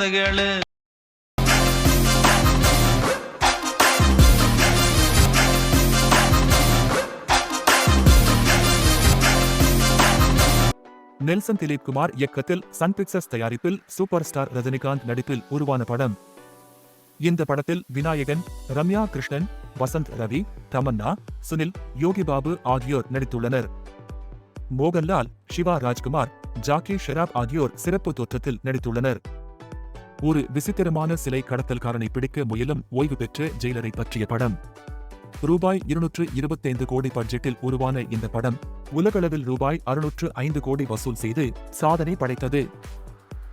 சொன்னது கேளு. நெல்சன் திலீப் குமார் இயக்கத்தில் சன் பிக்சர்ஸ் தயாரிப்பில் சூப்பர் ஸ்டார் ரஜினிகாந்த் நடிப்பில் உருவான படம். இந்த படத்தில் விநாயகன் ரம்யா கிருஷ்ணன் வசந்த் ரவி தமன்னா சுனில் யோகி பாபு ஆகியோர் நடித்துள்ளனர். மோகன்லால் சிவா ராஜ்குமார் ஜாக்கி ஷெராப் ஆகியோர் சிறப்பு தோற்றத்தில் நடித்துள்ளனர். ஒரு விசித்திரமான சிலை கடத்தல்காரனை பிடிக்க முயலும் ஓய்வு பெற்ற ஜெயிலரை பற்றிய படம். ரூபாய் இருநூற்று இருபத்தைந்து கோடி பட்ஜெட்டில் உருவான இந்த படம் உலகளவில் ரூபாய் அறுநூற்று ஐந்து கோடி வசூல் செய்து சாதனை படைத்தது.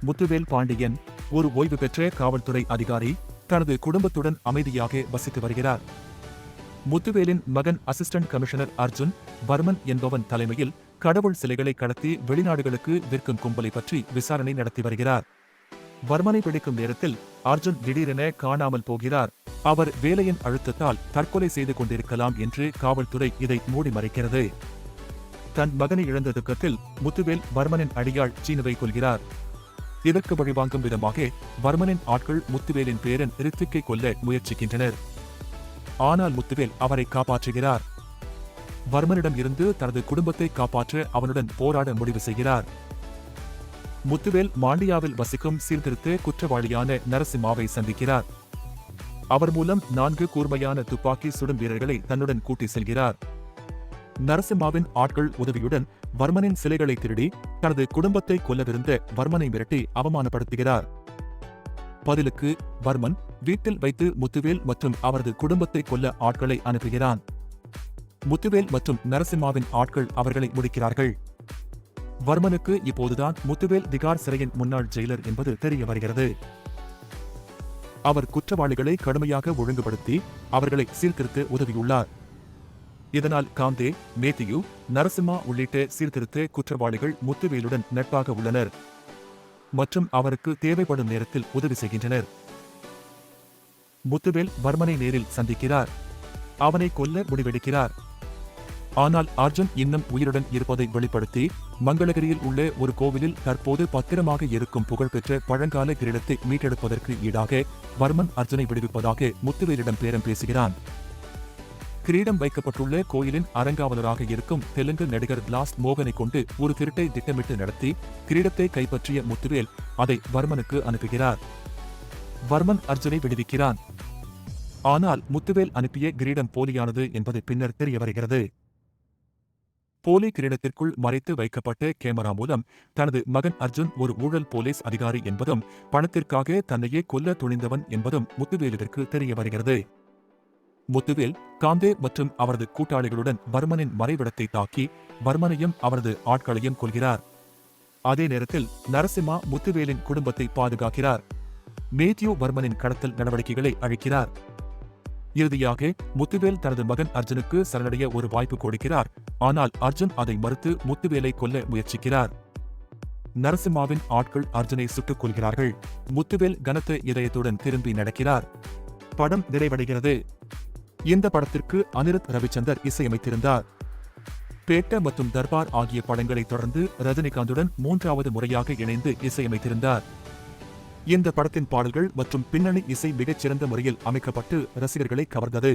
முத்துவேல் பாண்டியன் ஒரு ஓய்வு பெற்ற காவல்துறை அதிகாரி தனது குடும்பத்துடன் அமைதியாக வசித்து வருகிறார். முத்துவேலின் மகன் அசிஸ்டன்ட் கமிஷனர் அர்ஜுன் வர்மன் என்பவன் தலைமையில் கடவுள் சிலைகளை கடத்தி வெளிநாடுகளுக்கு விற்கும் கும்பலை பற்றி விசாரணை நடத்தி வருகிறார். வர்மனை பிடிக்கும் நேரத்தில் அர்ஜுன் திடீரென காணாமல் போகிறார். அவர் வேலையின் அழுத்தத்தால் தற்கொலை செய்து கொண்டிருக்கலாம் என்று காவல்துறை இதை மூடி மறைக்கிறது. தன் மகனை இழந்த துக்கத்தில் முத்துவேல் வர்மனின் அடியாள் சீனுவை கொள்கிறார் இதற்கு வழிவாங்கும் விதமாக வர்மனின் ஆட்கள் முத்துவேலின் பேரன் ரித்திக்கை கொல்ல முயற்சிக்கின்றனர். ஆனால் முத்துவேல் அவரை காப்பாற்றுகிறார். வர்மனிடம் இருந்து தனது குடும்பத்தை காப்பாற்ற அவனுடன் போராட முடிவு செய்கிறார். முத்துவேல் மாண்டியாவில் வசிக்கும் சீர்திருத்த குற்றவாளியான நரசிம்மாவை சந்திக்கிறார். அவர் மூலம் நான்கு கூர்மையான துப்பாக்கி சுடும் வீரர்களை தன்னுடன் கூட்டி செல்கிறார். நரசிம்மாவின் ஆட்கள் உதவியுடன் வர்மனின் சிலைகளை திருடி தனது குடும்பத்தை கொல்லவிருந்த வர்மனை மிரட்டி அவமானப்படுத்துகிறார். பதிலுக்கு வர்மன் வீட்டில் வைத்து முத்துவேல் மற்றும் அவரது குடும்பத்தை கொல்ல ஆட்களை அனுப்புகிறான். முத்துவேல் மற்றும் நரசிம்மாவின் ஆட்கள் அவர்களை முடிக்கிறார்கள். வர்மனுக்கு இப்போதுதான் முத்துவேல் திகார் சிறையின் முன்னாள் ஜெயிலர் என்பது தெரிய வருகிறது. அவர் குற்றவாளிகளை கடுமையாக ஒழுங்குபடுத்தி அவர்களை சீர்திருத்த உதவியுள்ளார். இதனால் காந்தே மேத்தியு நரசிம்மா உள்ளிட்ட சீர்திருத்த குற்றவாளிகள் முத்துவேலுடன் நட்பாக உள்ளனர். மற்றும் அவருக்கு தேவைப்படும் நேரத்தில் உதவி செய்கின்றனர். முத்துவேல் வர்மனை நேரில் சந்திக்கிறார். அவனை கொல்ல முடிவெடுக்கிறார். ஆனால் அர்ஜுன் இன்னும் உயிருடன் இருப்பதை வெளிப்படுத்தி மங்களகிரியில் உள்ள ஒரு கோவிலில் தற்போது பத்திரமாக இருக்கும் புகழ்பெற்ற பழங்கால கிரீடத்தை மீட்டெடுப்பதற்கு ஈடாக வர்மன் அர்ஜுனை விடுவிப்பதாக முத்துவேலிடம் பேரம் பேசுகிறான். கிரீடம் வைக்கப்பட்டுள்ள கோயிலின் அரங்காவலராக இருக்கும் தெலுங்கு நடிகர் லாஸ்ட் மோகனை கொண்டு ஒரு திருட்டை திட்டமிட்டு நடத்தி கிரீடத்தை கைப்பற்றிய முத்துவேல் அதை வர்மனுக்கு அனுப்புகிறார். வர்மன் அர்ஜுனை விடுவிக்கிறான். ஆனால் முத்துவேல் அனுப்பிய கிரீடம் போலியானது என்பது பின்னர் தெரிய வருகிறது. போலி கிரீடத்திற்குள் மறைத்து வைக்கப்பட்ட கேமரா மூலம் தனது மகன் அர்ஜுன் ஒரு ஊழல் போலீஸ் அதிகாரி என்பதும் பணத்திற்காக தன்னையே கொல்ல துணிந்தவன் என்பதும் முத்துவேலுவிற்கு தெரிய வருகிறது. முத்துவேல் காந்தே மற்றும் அவரது கூட்டாளிகளுடன் வர்மனின் மறைவிடத்தை தாக்கி வர்மனையும் அவரது ஆட்களையும் கொள்கிறார் அதே நேரத்தில் நரசிம்மா முத்துவேலின் குடும்பத்தை பாதுகாக்கிறார். மேத்யூ வர்மனின் கடத்தல் நடவடிக்கைகளை அழிக்கிறார். இறுதியாக முத்துவேல் தனது மகன் அர்ஜுனுக்கு சரணடைய ஒரு வாய்ப்பு கொடுக்கிறார். ஆனால் அர்ஜுன் அதை மறுத்து முத்துவேலை கொல்ல முயற்சிக்கிறார். நரசிம்மாவின் ஆட்கள் அர்ஜுனை சுட்டுக் கொள்கிறார்கள் முத்துவேல் கனத்த இதயத்துடன் திரும்பி நடக்கிறார். படம் நிறைவடைகிறது. இந்த படத்திற்கு அனிருத் ரவிச்சந்தர் இசையமைத்திருந்தார். பேட்ட மற்றும் தர்பார் ஆகிய படங்களை தொடர்ந்து ரஜினிகாந்துடன் மூன்றாவது முறையாக இணைந்து இசையமைத்திருந்தார். இந்த படத்தின் பாடல்கள் மற்றும் பின்னணி இசை மிகச்சிறந்த முறையில் அமைக்கப்பட்டு ரசிகர்களை கவர்ந்தது.